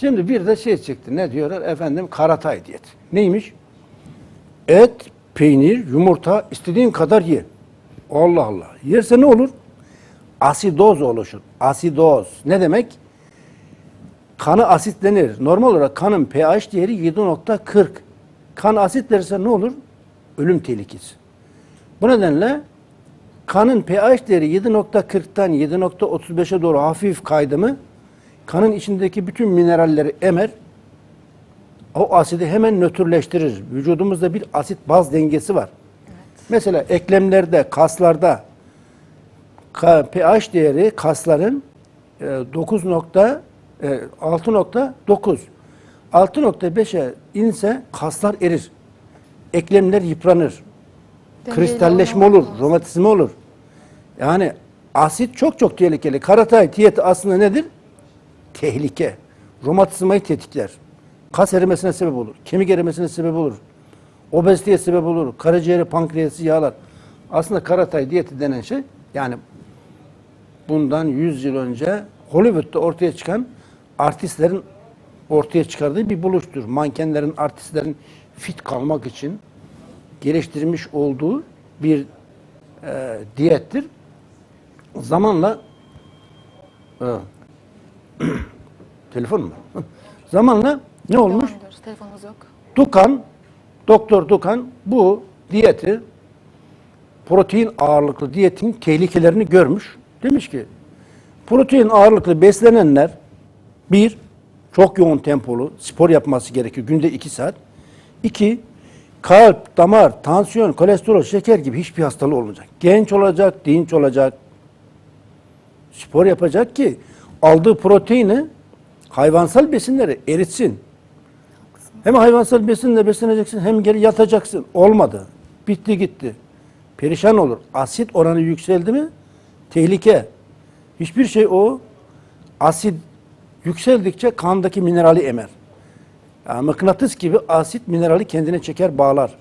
Şimdi bir de şey çıktı. Ne diyorlar? Efendim karatay diyet. Neymiş? Et, peynir, yumurta istediğin kadar ye. Allah Allah. Yerse ne olur? Asidoz oluşur. Asidoz. Ne demek? Kanı asitlenir. Normal olarak kanın pH değeri 7.40. Kan asitlenirse ne olur? Ölüm tehlikesi. Bu nedenle kanın pH değeri 7.40'tan 7.35'e doğru hafif kaydı mı kanın içindeki bütün mineralleri emer. O asidi hemen nötrleştirir. Vücudumuzda bir asit baz dengesi var. Mesela eklemlerde, kaslarda ka- pH değeri kasların e, 9 nokta e, 6.9 6.5'e inse kaslar erir. Eklemler yıpranır. Dengeli Kristalleşme olur, romatizma olur. Yani asit çok çok tehlikeli. Karatay diyeti aslında nedir? Tehlike. Romatizmayı tetikler. Kas erimesine sebep olur. Kemik erimesine sebep olur. Obeziteye sebep olur. Karaciğeri, pankreası yağlar. Aslında karatay diyeti denen şey yani bundan 100 yıl önce Hollywood'da ortaya çıkan artistlerin ortaya çıkardığı bir buluştur. Mankenlerin, artistlerin fit kalmak için geliştirmiş olduğu bir e, diyettir. Zamanla e, telefon mu? Zamanla ne olmuş? Telefonumuz yok. Dukan, Doktor Dukan bu diyeti protein ağırlıklı diyetin tehlikelerini görmüş. Demiş ki protein ağırlıklı beslenenler bir, çok yoğun tempolu spor yapması gerekiyor günde iki saat. İki, kalp, damar, tansiyon, kolesterol, şeker gibi hiçbir hastalığı olmayacak. Genç olacak, dinç olacak. Spor yapacak ki aldığı proteini hayvansal besinleri eritsin. Hem hayvansal besinle besleneceksin hem geri yatacaksın. Olmadı. Bitti gitti. Perişan olur. Asit oranı yükseldi mi tehlike. Hiçbir şey o asit yükseldikçe kandaki minerali emer. Yani mıknatıs gibi asit minerali kendine çeker bağlar.